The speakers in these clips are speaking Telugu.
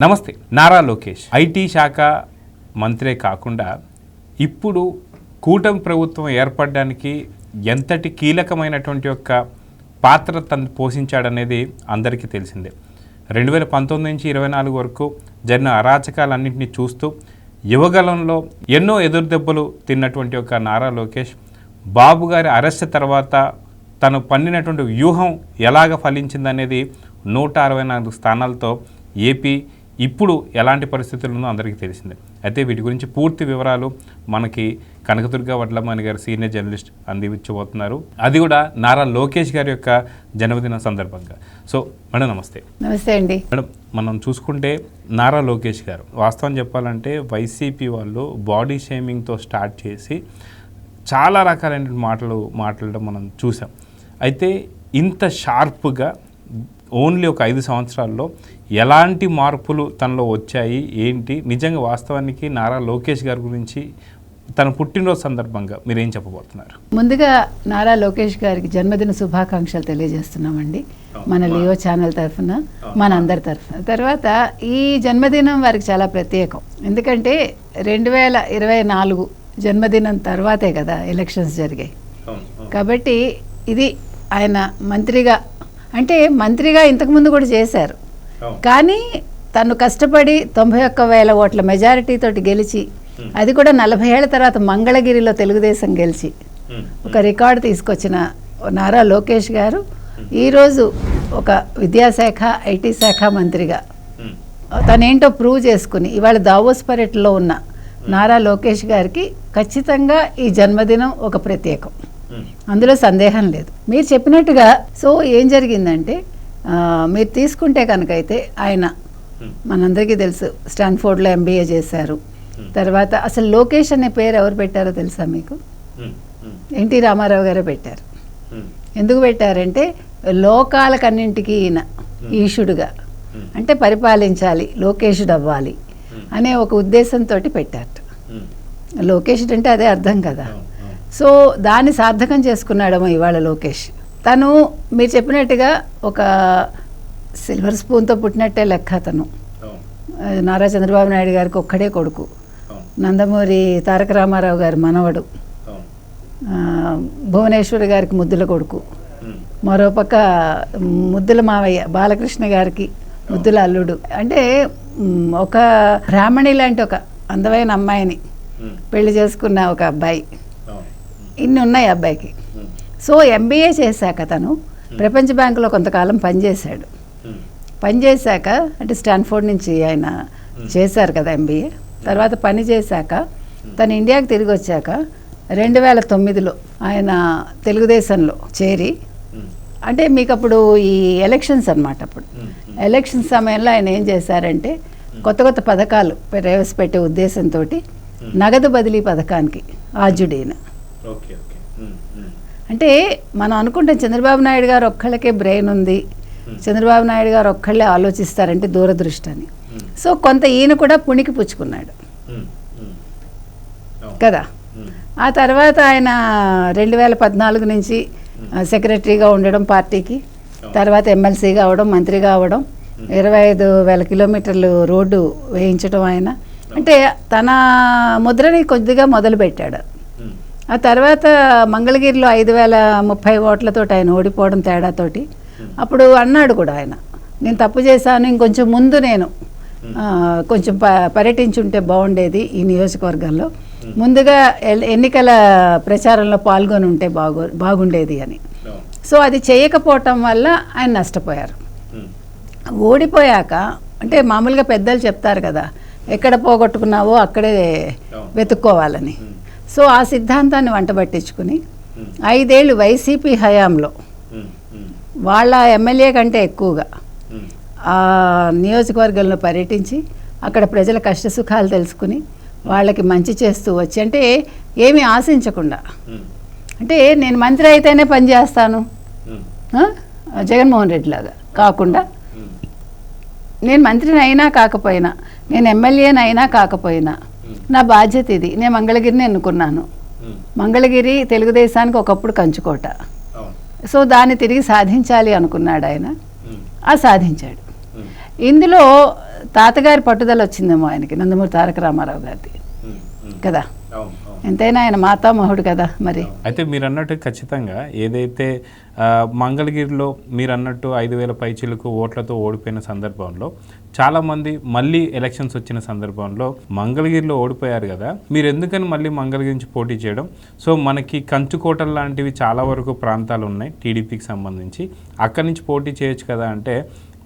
నమస్తే నారా లోకేష్. ఐటీ శాఖ మంత్రే కాకుండా ఇప్పుడు కూటమి ప్రభుత్వం ఏర్పడడానికి ఎంతటి కీలకమైనటువంటి యొక్క పాత్ర తను పోషించాడనేది అందరికీ తెలిసిందే. రెండు వేల పంతొమ్మిది నుంచి ఇరవై నాలుగు వరకు జరిగిన అరాచకాలన్నింటినీ చూస్తూ యువగలంలో ఎన్నో ఎదురుదెబ్బలు తిన్నటువంటి ఒక నారా లోకేష్ బాబు గారి అరెస్ట్ తర్వాత తను పన్నినటువంటి వ్యూహం ఎలాగ ఫలించిందనేది నూట అరవై నాలుగు స్థానాలతో ఏపీ ఇప్పుడు ఎలాంటి పరిస్థితులు ఉందో అందరికీ తెలిసిందే. అయితే వీటి గురించి పూర్తి వివరాలు మనకి కనకదుర్గ వడ్లమాని గారు సీనియర్ జర్నలిస్ట్ అందించబోతున్నారు. అది కూడా నారా లోకేష్ గారి యొక్క జన్మదిన సందర్భంగా. సో మేడం నమస్తే. నమస్తే అండి. మేడం మనం చూసుకుంటే నారా లోకేష్ గారు వాస్తవం చెప్పాలంటే వైసీపీ వాళ్ళు బాడీ షేమింగ్తో స్టార్ట్ చేసి చాలా రకాలైన మాటలు మాట్లాడడం మనం చూసాం. అయితే ఇంత షార్ప్గా ఓన్లీ ఒక ఐదు సంవత్సరాల్లో ఎలాంటి మార్పులు తనలో వచ్చాయి ఏంటి? నిజంగా వాస్తవానికి నారా లోకేష్ గారి గురించి తన పుట్టినరోజు సందర్భంగా మీరేం చెప్పబోతున్నారు? ముందుగా నారా లోకేష్ గారికి జన్మదిన శుభాకాంక్షలు తెలియజేస్తున్నామండి. మన లియో ఛానల్ తరఫున మన అందరి తరఫున. తర్వాత ఈ జన్మదినం వారికి చాలా ప్రత్యేకం. ఎందుకంటే రెండు వేల ఇరవై నాలుగు జన్మదినం తర్వాతే కదా ఎలక్షన్స్ జరిగాయి. కాబట్టి ఇది ఆయన మంత్రిగా అంటే మంత్రిగా ఇంతకుముందు కూడా చేశారు. కానీ తను కష్టపడి తొంభై ఒక్క వేల ఓట్ల మెజారిటీ తోటి గెలిచి అది కూడా నలభై ఏళ్ళ తర్వాత మంగళగిరిలో తెలుగుదేశం గెలిచి ఒక రికార్డు తీసుకొచ్చిన నారా లోకేష్ గారు ఈరోజు ఒక విద్యాశాఖ ఐటీ శాఖ మంత్రిగా. తనేంటో ప్రూవ్ చేసుకుని ఇవాళ దావోస్ పర్యటనలో ఉన్న నారా లోకేష్ గారికి ఖచ్చితంగా ఈ జన్మదినం ఒక ప్రత్యేకం. అందులో సందేహం లేదు. మీరు చెప్పినట్టుగా సో ఏం జరిగిందంటే మీరు తీసుకుంటే కనుకైతే ఆయన మనందరికీ తెలుసు స్టాన్ఫోర్డ్లో ఎంబీఏ చేశారు. తర్వాత అసలు లోకేష్ అనే పేరు ఎవరు పెట్టారో తెలుసా మీకు? ఎన్టీ రామారావు గారే పెట్టారు. ఎందుకు పెట్టారంటే లోకాలకన్నింటికి ఈయన ఈషుడుగా. అంటే పరిపాలించాలి లోకేషుడు అవ్వాలి అనే ఒక ఉద్దేశంతో పెట్టారట. లోకేషుడు అంటే అదే అర్థం కదా. సో దాన్ని సార్థకం చేసుకున్నాడేమో ఇవాళ లోకేష్. తను మీరు చెప్పినట్టుగా ఒక సిల్వర్ స్పూన్తో పుట్టినట్టే లెక్క అతను ఆ, నారా చంద్రబాబు నాయుడు గారికి ఒక్కడే కొడుకు. నందమూరి తారక రామారావు గారి మనవడు. భువనేశ్వరి గారికి ముద్దుల కొడుకు. మరోపక్క ముద్దుల మావయ్య బాలకృష్ణ గారికి ముద్దుల అల్లుడు. అంటే ఒక బ్రాహ్మణి లాంటి ఒక అందమైన అమ్మాయిని పెళ్ళి చేసుకున్న ఒక అబ్బాయి. ఇన్ని ఉన్నాయి అబ్బాయికి. సో ఎంబీఏ చేశాక తను ప్రపంచ బ్యాంకులో కొంతకాలం పనిచేశాడు. పనిచేశాక అంటే స్టాన్ఫోర్డ్ నుంచి ఆయన చేశారు కదా ఎంబీఏ తర్వాత పని చేశాక తను ఇండియాకి తిరిగి వచ్చాక రెండు వేల తొమ్మిదిలో ఆయన తెలుగుదేశంలో చేరి అంటే మీకు అప్పుడు ఈ ఎలక్షన్స్ అన్నమాట అప్పుడు. ఎలక్షన్ సమయంలో ఆయన ఏం చేశారంటే కొత్త కొత్త పథకాలు ప్రవేశపెట్టే ఉద్దేశంతో నగదు బదిలీ పథకానికి ఆద్యుడైన ఓకే ఓకే. అంటే మనం అనుకుంటాం చంద్రబాబు నాయుడు గారు ఒక్కళ్ళకే బ్రెయిన్ ఉంది. చంద్రబాబు నాయుడు గారు ఒక్కళ్ళే ఆలోచిస్తారంటే దూరదృష్టి అని సో కొంత ఈయన కూడా పుణికి పుచ్చుకున్నాడు. కదా? ఆ తర్వాత ఆయన రెండు వేల పద్నాలుగు నుంచి సెక్రటరీగా ఉండడం పార్టీకి తర్వాత ఎమ్మెల్సీగా అవడం మంత్రిగా అవడం ఇరవై ఐదు వేల కిలోమీటర్లు రోడ్డు వేయించడం ఆయన. అంటే తన ముద్రని కొద్దిగా మొదలుపెట్టాడు. ఆ తర్వాత మంగళగిరిలో ఐదు వేల ముప్పై ఓట్లతో ఆయన ఓడిపోవడం తేడాతోటి అప్పుడు అన్నాడు కూడా ఆయన నేను తప్పు చేశాను ఇంకొంచెం ముందు నేను కొంచెం ప పర్యటించుంటే బాగుండేది ఈ నియోజకవర్గంలో. ముందుగా ఎల్- ఎన్నికల ప్రచారంలో పాల్గొని ఉంటే బాగు బాగుండేది అని. సో అది చేయకపోవటం వల్ల ఆయన నష్టపోయారు. ఓడిపోయాక అంటే మామూలుగా పెద్దలు చెప్తారు కదా ఎక్కడ పోగొట్టుకున్నావో అక్కడే వెతుక్కోవాలని. సో ఆ సిద్ధాంతాన్ని వంటబట్టించుకుని ఐదేళ్ళు వైసీపీ హయాంలో వాళ్ళ ఎమ్మెల్యే కంటే ఎక్కువగా ఆ నియోజకవర్గంలో పర్యటించి అక్కడ ప్రజల కష్టసుఖాలు తెలుసుకుని వాళ్ళకి మంచి చేస్తూ వచ్చి అంటే ఏమీ ఆశించకుండా అంటే నేను మంత్రి అయితేనే పని చేస్తాను. ఆ? జగన్మోహన్ రెడ్డి లాగా కాకుండా నేను మంత్రిని అయినా కాకపోయినా నేను ఎమ్మెల్యేని అయినా కాకపోయినా నా బాధ్యత ఇది. నేను మంగళగిరిని ఎన్నుకున్నాను. మంగళగిరి తెలుగుదేశానికి ఒకప్పుడు కంచుకోట. సో దాన్ని తిరిగి సాధించాలి అనుకున్నాడు ఆయన. ఆ సాధించాడు. ఇందులో తాతగారి పట్టుదల వచ్చిందేమో ఆయనకి నందమూరి తారక రామారావు గారిది. కదా? ఎంతైనా ఆయన మాతామహుడు కదా మరి. అయితే మీరు అన్నట్టు ఖచ్చితంగా ఏదైతే మంగళగిరిలో మీరు అన్నట్టు ఐదు వేల పైచీలకు ఓట్లతో ఓడిపోయిన సందర్భంలో చాలామంది మళ్ళీ ఎలక్షన్స్ వచ్చిన సందర్భంలో మంగళగిరిలో ఓడిపోయారు కదా. మీరు ఎందుకని మళ్ళీ మంగళగిరి నుంచి పోటీ చేయడం? సో మనకి కంచుకోటలు లాంటివి చాలా వరకు ప్రాంతాలు ఉన్నాయి టీడీపీకి సంబంధించి. అక్కడి నుంచి పోటీ చేయొచ్చు కదా అంటే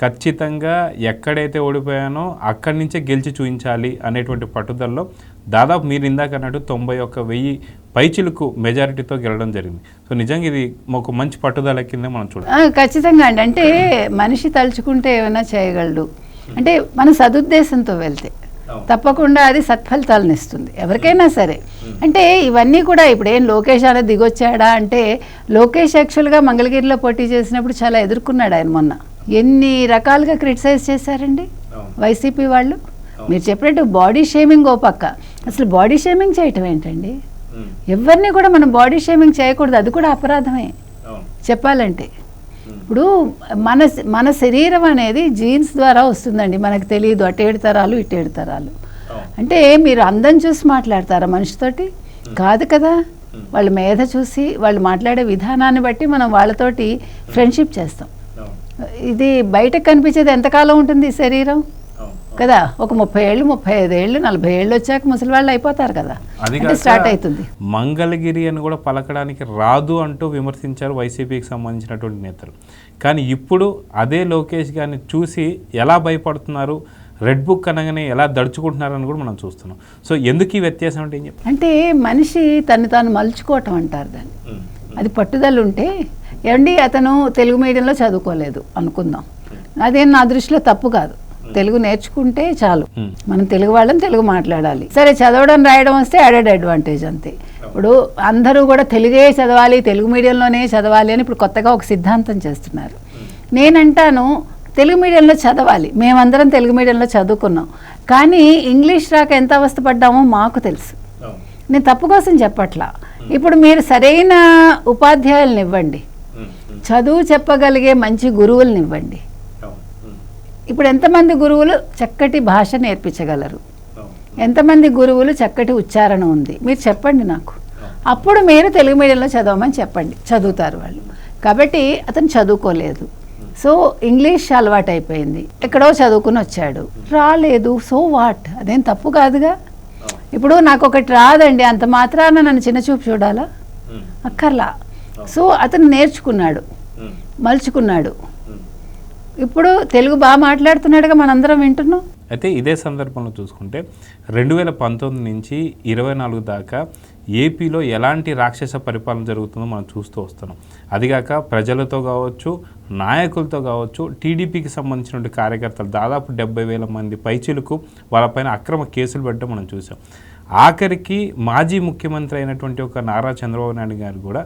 ఖచ్చితంగా ఎక్కడైతే ఓడిపోయానో అక్కడి నుంచే గెలిచి చూపించాలి అనేటువంటి పట్టుదలలో దాదాపు మీరు ఇందాక అన్నట్టు తొంభై ఒక్క వెయ్యి పైచిలకు మెజారిటీతో గెలవడం జరిగింది. సో నిజంగా ఇది ఒక మంచి పట్టుదల కింద మనం చూడాలి. ఖచ్చితంగా అండి. అంటే మనిషి తలుచుకుంటే ఏమైనా చేయగలడు. అంటే మన సదుద్దేశంతో వెళ్తే తప్పకుండా అది సత్ఫలితాలను ఇస్తుంది. ఎవరికైనా సరే. అంటే ఇవన్నీ కూడా ఇప్పుడు ఏం లోకేష్ అనేది దిగొచ్చాడా అంటే లోకేష్ యాక్చువల్గా మంగళగిరిలో పోటీ చేసినప్పుడు చాలా ఎదుర్కొన్నాడు ఆయన మొన్న. ఎన్ని రకాలుగా క్రిటిసైజ్ చేశారండి? వైసీపీ వాళ్ళు? మీరు చెప్పినట్టు బాడీ షేమింగ్ ఓ పక్క. అసలు బాడీ షేమింగ్ చేయటం ఏంటండి? ఎవరిని కూడా మనం బాడీ షేమింగ్ చేయకూడదు. అది కూడా అపరాధమే. చెప్పాలంటే. ఇప్పుడు మన మన శరీరం అనేది జీన్స్ ద్వారా వస్తుందండి. మనకు తెలియదు. అటు ఏడు తరాలు ఇటు ఏడు తరాలు. అంటే మీరు అందం చూసి మాట్లాడతారా మనిషితోటి? కాదు కదా. వాళ్ళ మేధ చూసి వాళ్ళు మాట్లాడే విధానాన్ని బట్టి మనం వాళ్ళతోటి ఫ్రెండ్షిప్ చేస్తాం. ఇది బయటకు కనిపించేది ఎంతకాలం ఉంటుంది ఈ శరీరం? కదా ఒక ముప్పై ఏళ్ళు ముప్పై ఐదు ఏళ్ళు నలభై ఏళ్ళు వచ్చాక ముసలి వాళ్ళు అయిపోతారు కదా. అది స్టార్ట్ అవుతుంది. మంగళగిరి అని కూడా పలకడానికి రాదు అంటూ విమర్శించారు వైసీపీకి సంబంధించినటువంటి నేతలు. కానీ ఇప్పుడు అదే లోకేష్ గారిని చూసి ఎలా భయపడుతున్నారు రెడ్ బుక్ అనగానే ఎలా దడుచుకుంటున్నారని కూడా మనం చూస్తున్నాం. సో ఎందుకు ఈ వ్యత్యాసం అంటే ఏం చెప్తారు అంటే మనిషి తను తాను మలుచుకోవటం అంటారు దాన్ని. అది పట్టుదల ఉంటే ఏమండి అతను తెలుగు మీడియంలో చదువుకోలేదు అనుకుందాం. అదేం నా దృష్టిలో తప్పు కాదు. తెలుగు నేర్చుకుంటే చాలు. మనం తెలుగు వాళ్ళని తెలుగు మాట్లాడాలి. సరే చదవడం రాయడం వస్తే యాడెడ్ అడ్వాంటేజ్ అంతే. ఇప్పుడు అందరూ కూడా తెలుగే చదవాలి తెలుగు మీడియంలోనే చదవాలి అని ఇప్పుడు కొత్తగా ఒక సిద్ధాంతం చేస్తున్నారు. నేనంటాను తెలుగు మీడియంలో చదవాలి. మేమందరం తెలుగు మీడియంలో చదువుకున్నాం. కానీ ఇంగ్లీష్ రాక ఎంత అవస్థపడ్డామో మాకు తెలుసు. నేను తప్పు కోసం చెప్పట్లా. ఇప్పుడు మీరు సరైన ఉపాధ్యాయులను ఇవ్వండి. చదువు చెప్పగలిగే మంచి గురువులను ఇవ్వండి ఇప్పుడు ఎంతమంది గురువులు చక్కటి భాష నేర్పించగలరు? ఎంతమంది గురువులు చక్కటి ఉచ్చారణ ఉంది? మీరు చెప్పండి నాకు. అప్పుడు మీరు తెలుగు మీడియంలో చదవమని చెప్పండి. చదువుతారు వాళ్ళు. కాబట్టి అతను చదువుకోలేదు. సో ఇంగ్లీష్ అలవాటు అయిపోయింది ఎక్కడో చదువుకుని వచ్చాడు. రాలేదు. So what? అదేం తప్పు కాదుగా? ఇప్పుడు నాకు ఒకటి రాదండి. అంత మాత్రాన నన్ను చిన్న చూపు చూడాలా అక్కర్లా. సో అతను నేర్చుకున్నాడు. మలుచుకున్నాడు. ఇప్పుడు తెలుగు బాగా మాట్లాడుతున్నాడుగా మనందరం వింటున్నాం. అయితే ఇదే సందర్భంలో చూసుకుంటే రెండు వేల పంతొమ్మిది నుంచి ఇరవై నాలుగు దాకా ఏపీలో ఎలాంటి రాక్షస పరిపాలన జరుగుతుందో మనం చూస్తూ వస్తున్నాం. అదిగాక ప్రజలతో కావచ్చు నాయకులతో కావచ్చు టీడీపీకి సంబంధించినటువంటి కార్యకర్తలు దాదాపు డెబ్బై వేల మంది పైచీలకు వాళ్ళపైన అక్రమ కేసులు పెట్టడం మనం చూసాం ఆఖరికి మాజీ ముఖ్యమంత్రి అయినటువంటి ఒక నారా చంద్రబాబు నాయుడు గారు కూడా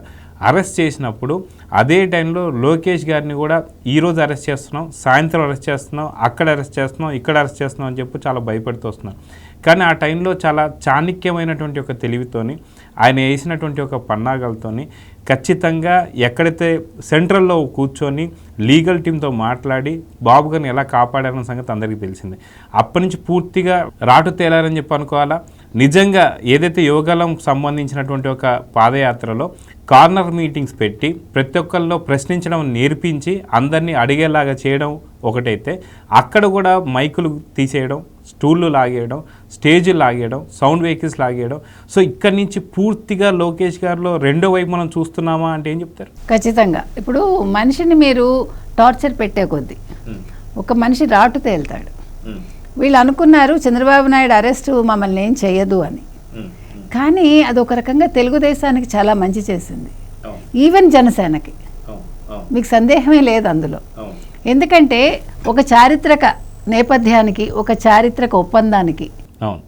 అరెస్ట్ చేసినప్పుడు అదే టైంలో లోకేష్ గారిని కూడా ఈరోజు అరెస్ట్ చేస్తున్నాం సాయంత్రం అరెస్ట్ చేస్తున్నాం అక్కడ అరెస్ట్ చేస్తున్నాం ఇక్కడ అరెస్ట్ చేస్తున్నాం అని చెప్పి చాలా భయపడుతూ వస్తున్నారు. కానీ ఆ టైంలో చాలా చాణక్యమైనటువంటి ఒక తెలివితోని ఆయన వేసినటువంటి ఒక పన్నాగాలతోని ఖచ్చితంగా ఎక్కడైతే సెంట్రల్లో కూర్చొని లీగల్ టీంతో మాట్లాడి బాబు గారిని ఎలా కాపాడారన్న సంగతి అందరికీ తెలిసింది. అప్పటి నుంచి పూర్తిగా రాటు తేలారని చెప్పి అనుకోవాలా? నిజంగా ఏదైతే యోగాలం సంబంధించినటువంటి ఒక పాదయాత్రలో కార్నర్ మీటింగ్స్ పెట్టి ప్రతి ఒక్కరిలో ప్రశ్నించడం నేర్పించి అందరినీ అడిగేలాగా చేయడం ఒకటైతే అక్కడ కూడా మైకులు తీసేయడం స్టూళ్ళు లాగేయడం స్టేజ్ లాగేయడం సౌండ్ వెహికల్స్ లాగేయడం. సో ఇక్కడి నుంచి పూర్తిగా లోకేష్ గారిలో రెండో వైపు మనం చూస్తున్నామా అంటే ఏం చెప్తారు? ఖచ్చితంగా. ఇప్పుడు మనిషిని మీరు టార్చర్ పెట్టే కొద్దీ ఒక మనిషి రాటు తేలుతాడు. వీళ్ళు అనుకున్నారు చంద్రబాబు నాయుడు అరెస్టు మమ్మల్ని ఏం చెయ్యదు అని. కానీ అది ఒక రకంగా తెలుగుదేశానికి చాలా మంచి చేసింది. ఈవెన్ జనసేనకి. మీకు సందేహమే లేదు అందులో. ఎందుకంటే ఒక చారిత్రక నేపథ్యానికి ఒక చారిత్రక ఒప్పందానికి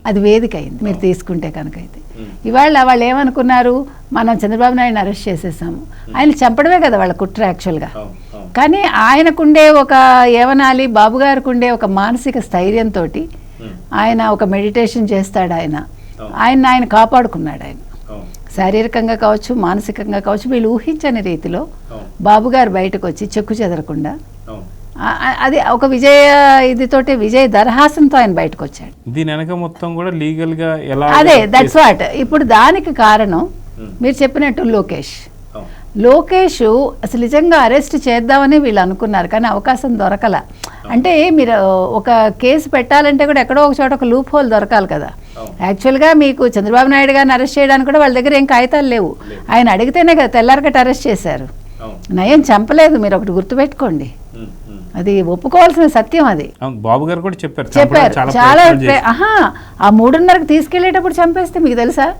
అది వేదిక అయింది మీరు తీసుకుంటే కనుక అయితే ఇవాళ వాళ్ళు ఏమనుకున్నారు? మనం చంద్రబాబు నాయుడుని అరెస్ట్ చేసేసాము. ఆయన చంపడమే కదా వాళ్ళ కుట్ర యాక్చువల్గా. కానీ ఆయనకుండే ఒక ఏమనాలి బాబు గారికి ఉండే ఒక మానసిక స్థైర్యంతో ఆయన ఒక మెడిటేషన్ చేస్తాడు ఆయన ఆయన ఆయన కాపాడుకున్నాడు ఆయన. శారీరకంగా కావచ్చు మానసికంగా కావచ్చు వీళ్ళు ఊహించని రీతిలో బాబు గారు బయటకు వచ్చి చెక్కు చెదరకుండా అది ఒక విజయ ఇదితోటి విజయ దరహాసంతో ఆయన బయటకు వచ్చాడు దీని వెనక మొత్తం కూడా లీగల్గా ఎలా అదే దట్స్ వాట్ ఇప్పుడు దానికి కారణం మీరు చెప్పినట్టు లోకేష్. లోకేష్ అసలు నిజంగా అరెస్ట్ చేద్దామని వీళ్ళు అనుకున్నారు కానీ అవకాశం దొరకల. అంటే మీరు ఒక కేసు పెట్టాలంటే కూడా ఎక్కడో ఒక చోట ఒక లూప్ హోల్ దొరకాలి కదా. యాక్చువల్గా మీకు చంద్రబాబు నాయుడు గారిని అరెస్ట్ చేయడానికి కూడా వాళ్ళ దగ్గర ఏం కాగితాలు లేవు. ఆయన అడిగితేనే కదా తెల్లారకట అరెస్ట్ చేశారు. నయం చంపలేదు మీరు ఒకటి గుర్తుపెట్టుకోండి. అది ఒప్పుకోవాల్సిన సత్యం అది. బాబు గారు కూడా చెప్పారు చెప్పారు. చాలా ఆహా ఆ మూడున్నరకు తీసుకెళ్ళేటప్పుడు చంపేస్తే మీకు తెలుసా?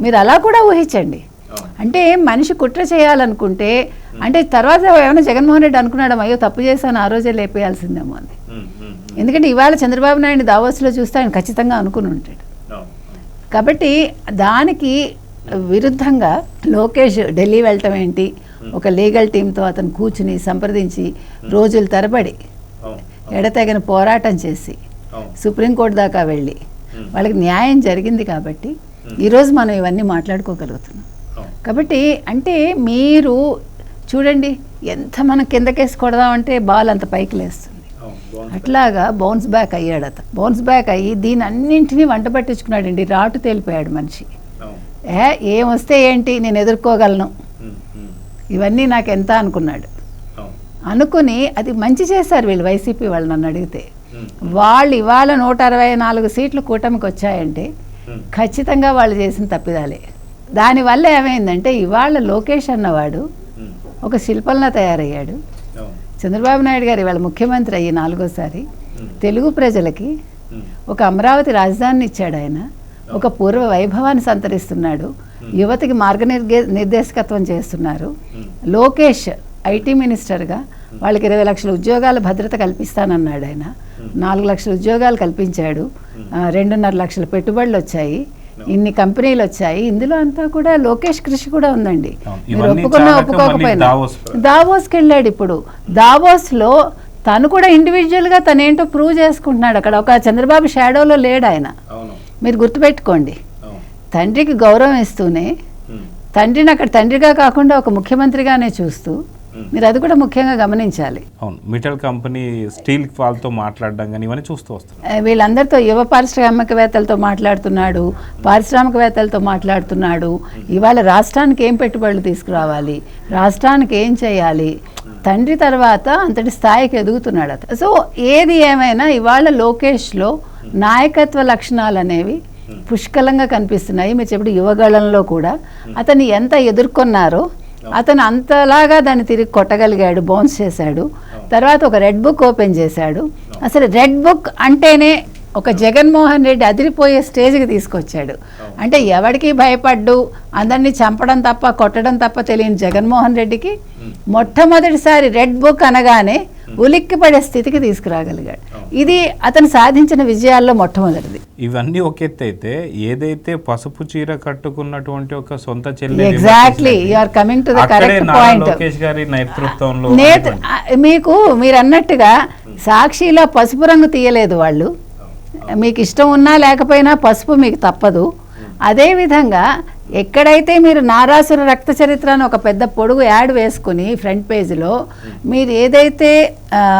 మీరు అలా కూడా ఊహించండి. అంటే మనిషి కుట్ర చేయాలనుకుంటే అంటే తర్వాత ఏమైనా జగన్మోహన్ రెడ్డి అనుకున్నాడు అయ్యో తప్పు చేశాను ఆ రోజే లేపేయాల్సిందేమో అని. ఎందుకంటే ఇవాళ చంద్రబాబు నాయుడు దావోస్లో చూస్తే ఆయన ఖచ్చితంగా అనుకుని ఉంటాడు. కాబట్టి దానికి విరుద్ధంగా లోకేష్ ఢిల్లీ వెళ్ళటం ఏంటి? ఒక లీగల్ టీంతో అతను కూర్చుని సంప్రదించి రోజుల తరబడి ఎడతెగని పోరాటం చేసి సుప్రీంకోర్టు దాకా వెళ్ళి వాళ్ళకి న్యాయం జరిగింది కాబట్టి ఈరోజు మనం ఇవన్నీ మాట్లాడుకోగలుగుతున్నాం. కాబట్టి అంటే మీరు చూడండి ఎంత మనం కిందకేసి కొడదామంటే బాల్ అంత పైకి లేస్తుంది. అట్లాగా బౌన్స్ బ్యాక్ అయ్యాడు అతను బౌన్స్ బ్యాక్ అయ్యి దీని అన్నింటినీ వంట పట్టించుకున్నాడండి రాటు తేలిపోయాడు మనిషి. ఏ ఏం వస్తే ఏంటి నేను ఎదుర్కోగలను. ఇవన్నీ నాకు ఎంత అనుకున్నాడు. అనుకుని అది మంచి చేశారు వీళ్ళు వైసీపీ వాళ్ళు నన్ను అడిగితే. వాళ్ళు ఇవాళ నూట అరవై నాలుగు సీట్లు కూటమికి వచ్చాయంటే ఖచ్చితంగా వాళ్ళు చేసిన తప్పిదాలే. దానివల్ల ఏమైందంటే ఇవాళ లోకేష్ అన్నవాడు ఒక శిల్పంలా తయారయ్యాడు. చంద్రబాబు నాయుడు గారు ఇవాళ ముఖ్యమంత్రి అయ్యి నాలుగోసారి తెలుగు ప్రజలకి ఒక అమరావతి రాజధానిని ఇచ్చాడు ఆయన. ఒక పూర్వ వైభవాన్ని సంతరిస్తున్నాడు. యువతకి మార్గనిర్గే నిర్దేశకత్వం చేస్తున్నారు. లోకేష్ ఐటీ మినిస్టర్గా వాళ్ళకి ఇరవై లక్షల ఉద్యోగాల భద్రత కల్పిస్తానన్నాడు ఆయన. నాలుగు లక్షల ఉద్యోగాలు కల్పించాడు. రెండున్నర లక్షల పెట్టుబడులు వచ్చాయి ఇన్ని కంపెనీలు వచ్చాయి. ఇందులో అంతా కూడా లోకేష్ కృషి కూడా ఉందండి. మీరు ఒప్పుకున్నా ఒప్పుకోకపోయినా. దావోస్కి వెళ్ళాడు ఇప్పుడు. దావోస్లో తను కూడా ఇండివిజువల్గా తను ఏంటో ప్రూవ్ చేసుకుంటున్నాడు. అక్కడ ఒక చంద్రబాబు షాడోలో లేడు ఆయన. మీరు గుర్తుపెట్టుకోండి. తండ్రికి గౌరవం ఇస్తూనే తండ్రిని అక్కడ తండ్రిగా కాకుండా ఒక ముఖ్యమంత్రిగానే చూస్తూ మీరు అది కూడా ముఖ్యంగా గమనించాలి. అవును. మిటల్ కంపెనీ స్టీల్ వాళ్ళతో మాట్లాడడం కానీ ఇవన్నీ చూస్తూ వస్తున్నాం వీళ్ళందరితో యువ పారిశ్రామికవేత్తలతో మాట్లాడుతున్నాడు పారిశ్రామికవేత్తలతో మాట్లాడుతున్నాడు. ఇవాళ రాష్ట్రానికి ఏం పెట్టుబడులు తీసుకురావాలి? రాష్ట్రానికి ఏం చేయాలి? తండ్రి తర్వాత అంతటి స్థాయికి ఎదుగుతున్నాడు అతను. సో ఏది ఏమైనా ఇవాళ లోకేష్లో నాయకత్వ లక్షణాలు అనేవి పుష్కలంగా కనిపిస్తున్నాయి. మీరు చెప్పిన యువగళంలో కూడా. అతను ఎంత ఎదుర్కొన్నారో అతను అంతలాగా దాన్ని తిరిగి కొట్టగలిగాడు బౌన్స్ చేశాడు. తర్వాత ఒక రెడ్ బుక్ ఓపెన్ చేశాడు. అసలు రెడ్ బుక్ అంటేనే ఒక జగన్మోహన్ రెడ్డి అదిరిపోయే స్టేజ్కి తీసుకొచ్చాడు. అంటే ఎవడికి భయపడ్డు అందరినీ చంపడం తప్ప కొట్టడం తప్ప తెలియని జగన్మోహన్ రెడ్డికి మొట్టమొదటిసారి రెడ్ బుక్ అనగానే ఉలిక్కి పడే స్థితికి తీసుకురాగలిగాడు. ఇది అతను సాధించిన విజయాల్లో మొట్టమొదటిది. ఇవన్నీ ఒక ఎత్తు అయితే ఏదైతే పసుపు చీర కట్టుకున్నటువంటి ఒక సొంత చెల్లి exactly you are coming to the correct point Lokesh గారి నేతృత్వంలో మీకు మీరు అన్నట్టుగా సాక్షిలో పసుపు రంగు తీయలేదు వాళ్ళు. మీకు ఇష్టం ఉన్నా లేకపోయినా పసుపు మీకు తప్పదు. అదేవిధంగా ఎక్కడైతే మీరు నారాసుర రక్త చరిత్ర అని ఒక పెద్ద పొడుగు యాడ్ వేసుకుని ఫ్రంట్ పేజీలో మీరు ఏదైతే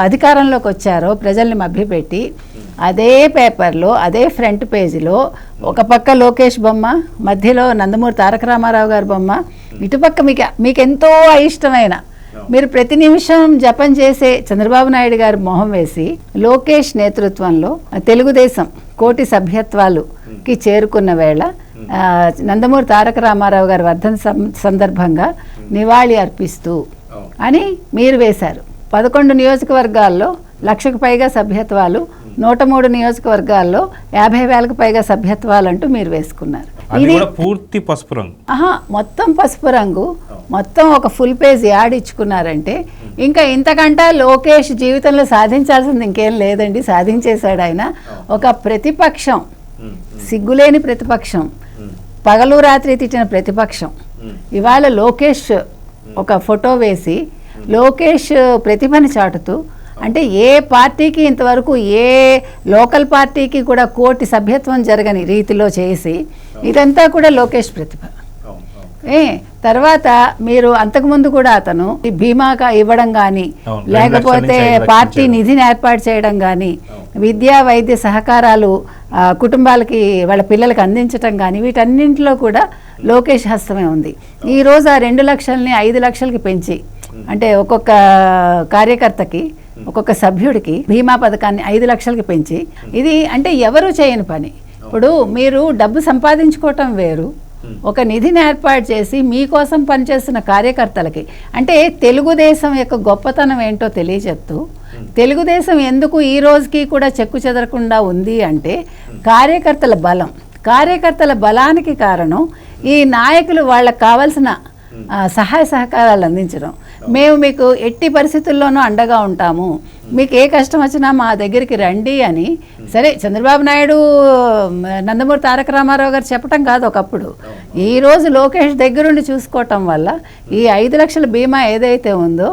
అధికారంలోకి వచ్చారో ప్రజల్ని మభ్యపెట్టి అదే పేపర్లో అదే ఫ్రంట్ పేజీలో ఒక పక్క లోకేష్ బొమ్మ మధ్యలో నందమూరి తారక రామారావు గారి బొమ్మ ఇటుపక్క మీకు మీకు ఎంతో అయిష్టమైన మీరు ప్రతి నిమిషం జపం చేసే చంద్రబాబు నాయుడు గారు మొహం వేసి లోకేష్ నేతృత్వంలో తెలుగుదేశం కోటి సభ్యత్వాలుకి చేరుకున్న వేళ నందమూరి తారక రామారావు గారి వర్ధన సందర్భంగా నివాళి అర్పిస్తూ అని మీరు వేశారు. పదకొండు నియోజకవర్గాల్లో లక్షకు పైగా సభ్యత్వాలు నూట మూడు నియోజకవర్గాల్లో యాభై వేలకు పైగా సభ్యత్వాలు అంటూ మీరు వేసుకున్నారు. ఇది పూర్తి పసుపు రంగు. ఆహా మొత్తం పసుపు రంగు. మొత్తం ఒక ఫుల్ పేజ్ యాడ్ ఇచ్చుకున్నారంటే ఇంకా ఇంతకంటే లోకేష్ జీవితంలో సాధించాల్సింది ఇంకేం లేదండి. సాధించేశాడు ఆయన. ఒక ప్రతిపక్షం. సిగ్గులేని ప్రతిపక్షం. పగలు రాత్రి తిట్టిన ప్రతిపక్షం. ఇవాళ లోకేష్ ఒక ఫోటో వేసి లోకేష్ ప్రతిభని చాటుతూ అంటే ఏ పార్టీకి ఇంతవరకు ఏ లోకల్ పార్టీకి కూడా కోటి సభ్యత్వం జరగని రీతిలో చేసి ఇదంతా కూడా లోకేష్ ప్రతిభ. ఏ తర్వాత మీరు అంతకుముందు కూడా అతను ఈ బీమాగా ఇవ్వడం కానీ లేకపోతే పార్టీ. నిధిని ఏర్పాటు చేయడం కానీ విద్యా వైద్య సహకారాలు కుటుంబాలకి వాళ్ళ పిల్లలకి అందించటం కానీ వీటన్నింటిలో కూడా లోకేష్ హస్తమే ఉంది. ఈ రోజు ఆ రెండు లక్షల్ని ఐదు లక్షలకి పెంచి అంటే ఒక్కొక్క కార్యకర్తకి ఒక్కొక్క సభ్యుడికి బీమా పథకాన్ని ఐదు లక్షలకి పెంచి ఇది అంటే ఎవరు చేయని పని. ఇప్పుడు మీరు డబ్బు సంపాదించుకోవటం వేరు. ఒక నిధిని ఏర్పాటు చేసి మీకోసం పనిచేస్తున్న కార్యకర్తలకి. అంటే తెలుగుదేశం యొక్క గొప్పతనం ఏంటో తెలియజెప్తూ తెలుగుదేశం ఎందుకు ఈ రోజుకి కూడా చెక్కు చెదరకుండా ఉంది అంటే కార్యకర్తల బలం. కార్యకర్తల బలానికి కారణం ఈ నాయకులు వాళ్ళకి కావాల్సిన సహాయ సహకారాలు అందించడం. మేము మీకు ఎట్టి పరిస్థితుల్లోనూ అండగా ఉంటాము. మీకు ఏ కష్టం వచ్చినా మా దగ్గరికి రండి అని. సరే చంద్రబాబు నాయుడు నందమూరి తారక రామారావు గారు చెప్పటం కాదు ఒకప్పుడు. ఈ రోజు లోకేష్ దగ్గరుండి చూసుకోవటం వల్ల ఈ ఐదు లక్షల బీమా ఏదైతే ఉందో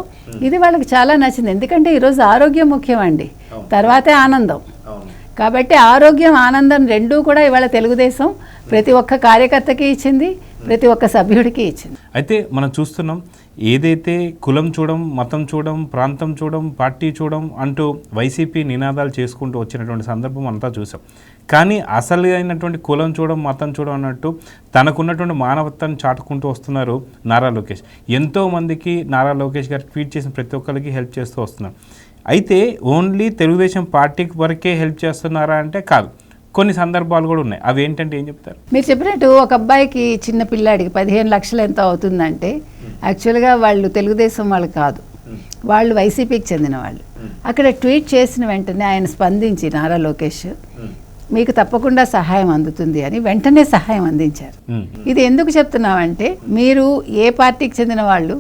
ఇది వాళ్ళకి చాలా నచ్చింది. ఎందుకంటే ఈరోజు ఆరోగ్యం ముఖ్యమండి. తర్వాతే ఆనందం. కాబట్టి ఆరోగ్యం ఆనందం రెండూ కూడా ఇవాళ తెలుగుదేశం ప్రతి ఒక్క కార్యకర్తకి ఇచ్చింది ప్రతి ఒక్క సభ్యుడికి ఇచ్చింది. అయితే మనం చూస్తున్నాం ఏదైతే కులం చూడం మతం చూడం ప్రాంతం చూడం పార్టీ చూడం అంటూ వైసీపీ నినాదాలు చేసుకుంటూ వచ్చినటువంటి సందర్భం అంతా చూసాం. కానీ అసలు అయినటువంటి కులం చూడం మతం చూడం అన్నట్టు తనకున్నటువంటి మానవత్వాన్ని చాటుకుంటూ వస్తున్నారు నారా లోకేష్. ఎంతోమందికి నారా లోకేష్ గారు ట్వీట్ చేసిన ప్రతి ఒక్కరికి హెల్ప్ చేస్తూ వస్తున్నారు. అయితే ఓన్లీ తెలుగుదేశం పార్టీకి వరకే హెల్ప్ చేస్తున్నారా అంటే కాదు. కొన్ని సందర్భాలు కూడా ఉన్నాయి. అవి ఏంటంటే ఏం చెప్తారు? మీరు చెప్పినట్టు ఒక అబ్బాయికి చిన్న పిల్లాడికి పదిహేను లక్షలు ఎంత అవుతుందంటే యాక్చువల్గా వాళ్ళు తెలుగుదేశం వాళ్ళు కాదు. వాళ్ళు వైసీపీకి చెందిన వాళ్ళు. అక్కడ ట్వీట్ చేసిన వెంటనే ఆయన స్పందించి నారా లోకేష్ మీకు తప్పకుండా సహాయం అందుతుంది అని వెంటనే సహాయం అందించారు. ఇది ఎందుకు చెప్తున్నామంటే మీరు ఏ పార్టీకి చెందిన వాళ్ళు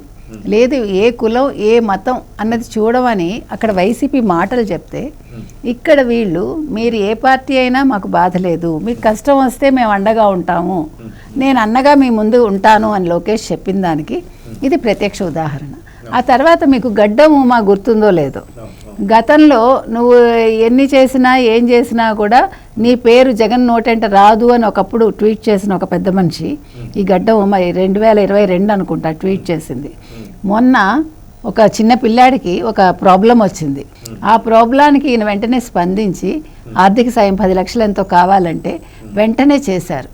లేదు ఏ కులం ఏ మతం అన్నది చూడమని అక్కడ వైసీపీ మాటలు చెప్తే ఇక్కడ వీళ్ళు మీరు ఏ పార్టీ అయినా మాకు బాధ లేదు. మీకు కష్టం వస్తే మేము అండగా ఉంటాము. నేను అన్నగా మీ ముందు ఉంటాను అని లోకేష్ చెప్పిన దానికి ఇది ప్రత్యక్ష ఉదాహరణ. ఆ తర్వాత మీకు గడ్డం ఉమా గుర్తుందో లేదో. గతంలో నువ్వు ఎన్ని చేసినా ఏం చేసినా కూడా నీ పేరు జగన్ నోటెంట రాదు అని ఒకప్పుడు ట్వీట్ చేసిన ఒక పెద్ద మనిషి ఈ గడ్డ ఉమ రెండు వేల ఇరవై రెండు అనుకుంటా ట్వీట్ చేసింది. మొన్న ఒక చిన్న పిల్లాడికి ఒక ప్రాబ్లం వచ్చింది. ఆ ప్రాబ్లానికి ఈయన వెంటనే స్పందించి ఆర్థిక సాయం పది లక్షలు ఎంతో కావాలంటే వెంటనే చేశారు.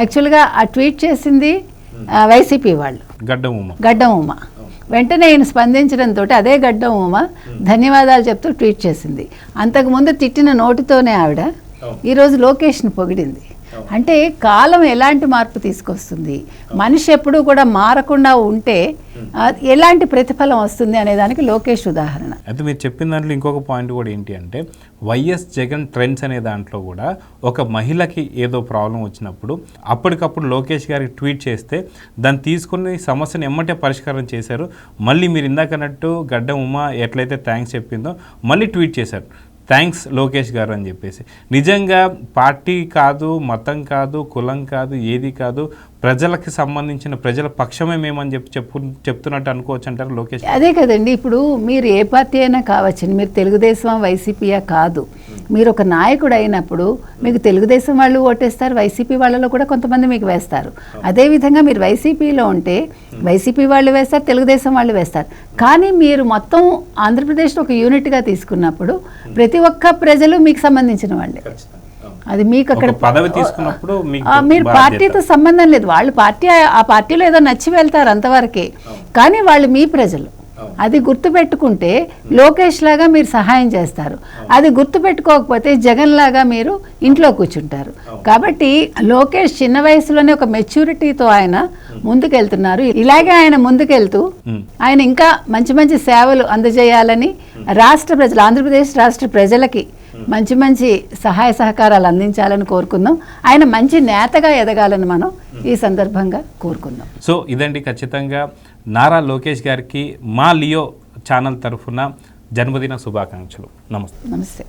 యాక్చువల్గా ఆ ట్వీట్ చేసింది వైసీపీ వాళ్ళు. గడ్డం ఉమ. వెంటనే ఈయన స్పందించడంతో అదే గడ్డం ఉమ ధన్యవాదాలు చెప్తూ ట్వీట్ చేసింది. అంతకుముందు తిట్టిన నోటితోనే ఆవిడ ఈరోజు లోకేష్ని పొగిడింది. అంటే కాలం ఎలాంటి మార్పు తీసుకొస్తుంది? మనిషి ఎప్పుడూ కూడా మారకుండా ఉంటే ఆ, ఎలాంటి ప్రతిఫలం వస్తుంది అనే దానికి లోకేష్ ఉదాహరణ. అయితే మీరు చెప్పిన దాంట్లో ఇంకొక పాయింట్ కూడా ఏంటి అంటే వైఎస్ జగన్ ట్రెండ్స్ అనే దాంట్లో కూడా ఒక మహిళకి ఏదో ప్రాబ్లం వచ్చినప్పుడు అప్పటికప్పుడు లోకేష్ గారికి ట్వీట్ చేస్తే దాన్ని తీసుకుని సమస్యను ఎమ్మటే పరిష్కారం చేశారు. మళ్ళీ మీరు ఇందాకన్నట్టు గడ్డం ఉమా ఎట్లయితే థ్యాంక్స్ చెప్పిందో మళ్ళీ ట్వీట్ చేశారు. థ్యాంక్స్ లోకేష్ గారు అని చెప్పేసి. నిజంగా పార్టీ కాదు మతం కాదు కులం కాదు ఏది కాదు ప్రజలకు సంబంధించిన ప్రజల పక్షమే మేమని చెప్పి చెప్పు చెప్తున్నట్టు అనుకోవచ్చు అంటారు లోకేష్ అదే కదండి ఇప్పుడు మీరు ఏ పార్టీ అయినా కావచ్చండి మీరు తెలుగుదేశం వైసీపీయా కాదు. మీరు ఒక నాయకుడు అయినప్పుడు మీకు తెలుగుదేశం వాళ్ళు ఓటేస్తారు వైసీపీ వాళ్ళలో కూడా కొంతమంది మీకు వేస్తారు. అదేవిధంగా మీరు వైసీపీలో ఉంటే వైసీపీ వాళ్ళు వేస్తారు తెలుగుదేశం వాళ్ళు వేస్తారు. కానీ మీరు మొత్తం ఆంధ్రప్రదేశ్లో ఒక యూనిట్గా తీసుకున్నప్పుడు ప్రతి ఒక్క ప్రజలు మీకు సంబంధించిన వాళ్ళే. అది మీకు అక్కడ పదవి తీసుకున్నప్పుడు మీరు. పార్టీతో సంబంధం లేదు. వాళ్ళు పార్టీ ఆ పార్టీలో ఏదో నచ్చి వెళ్తారు అంతవరకే. కానీ వాళ్ళు మీ ప్రజలు. అది గుర్తుపెట్టుకుంటే లోకేష్ లాగా మీరు సహాయం చేస్తారు. అది గుర్తుపెట్టుకోకపోతే జగన్ లాగా మీరు ఇంట్లో కూర్చుంటారు. కాబట్టి లోకేష్ చిన్న వయసులోనే ఒక మెచ్యూరిటీతో ఆయన ముందుకెళ్తున్నారు. ఇలాగే ఆయన ముందుకెళ్తూ. ఆయన ఇంకా మంచి మంచి సేవలు అందజేయాలని రాష్ట్ర ప్రజలు ఆంధ్రప్రదేశ్ రాష్ట్ర ప్రజలకి మంచి మంచి సహాయ సహకారాలు అందించాలని కోరుకుందాం. ఆయన మంచి నేతగా ఎదగాలని మనం ఈ సందర్భంగా కోరుకుందాం. సో ఇదండి ఖచ్చితంగా నారా లోకేష్ గారికి మా లియో ఛానల్ తరఫున జన్మదిన శుభాకాంక్షలు. నమస్తే. నమస్తే.